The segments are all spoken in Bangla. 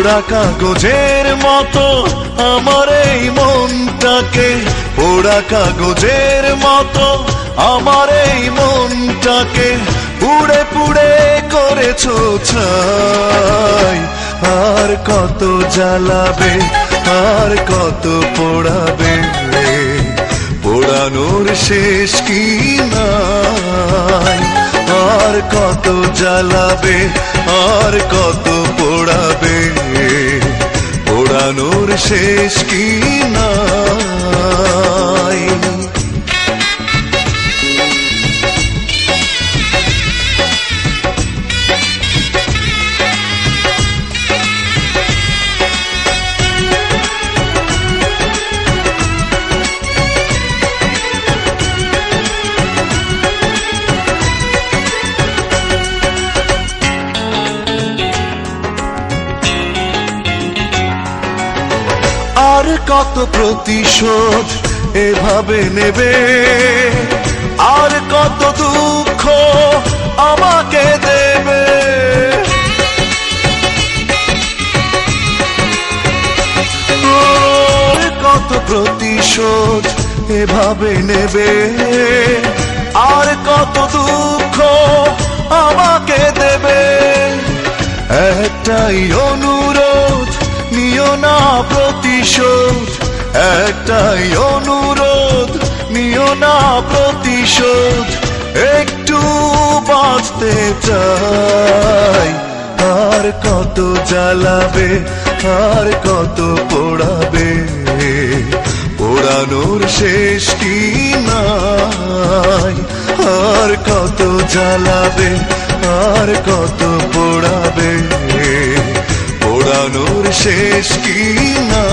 পোড়া কাগজের মতো আমার এই মনটাকে। পোড়া কাগজের মতো আমার এই মনটাকে। পুড়ে পুড়ে করেছ ছাই। আর কত জ্বালাবে, আর কত পোড়াবে পোড়ানোর শেষ কি নাই? আর কত জ্বালাবে, আর কত পোড়াবে পোড়ানোর শেষ কি নাই কত প্রতিশোধ এভাবে নেবে? আর কত দুঃখ আমাকে দেবে? কত প্রতিশোধ এভাবে নেবে? আর কত দুঃখ আমাকে দেবে? একটাই প্রতিশোধ, একটাই অনুরোধ, নিও না প্রতিশোধ, একটু বাঁচতে চাই। আর কত জ্বালাবে, আর কত পোড়াবে? পোড়ানোর শেষ কি নাই? আর কত জ্বালাবে, আর কত পোড়াবে? পোড়ানোর শেষ কি নাই?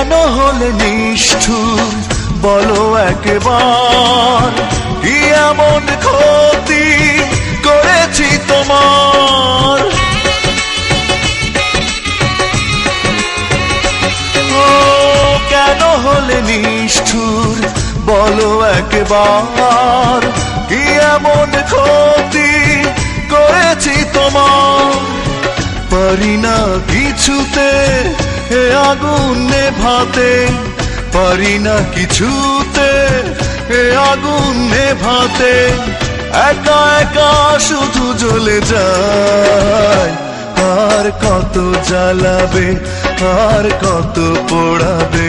কেন হলে নিষ্ঠুর? বলো একবার, কি এমন ক্ষতি করেছি তোমার? ও, কেন হলে নিষ্ঠুর? বলো একবার, কি এমন আগুন নেভাতে পারি না কিছুতে। এ আগুন নেভাতে একা একা শুধু জ্বলে যায়। আর কত জ্বালাবে, আর কত পোড়াবে?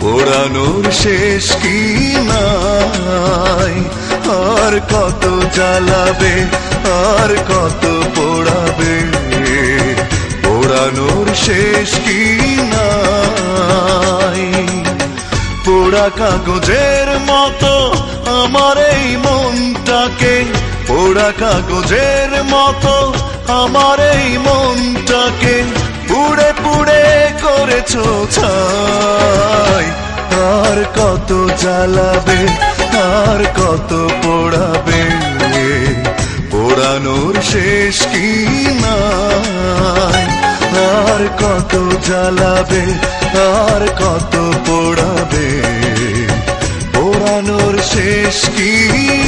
পোড়ানোর শেষ কি নাই? আর কত জ্বালাবে, আর কত পোড়াবে? শেষ কি নাই? পোড়া কাগজের মতো আমার এই মনটাকে, পোড়া কাগজের মতো আমার এই মনটাকে পুড়ে পুড়ে করেছ ছাই। আর কত জ্বালাবে, আর কত পোড়াবে পোড়ানোর শেষ কি নাই? আর কত জ্বালাবে আর কত পোড়াবে? পোড়ানোর শেষ কি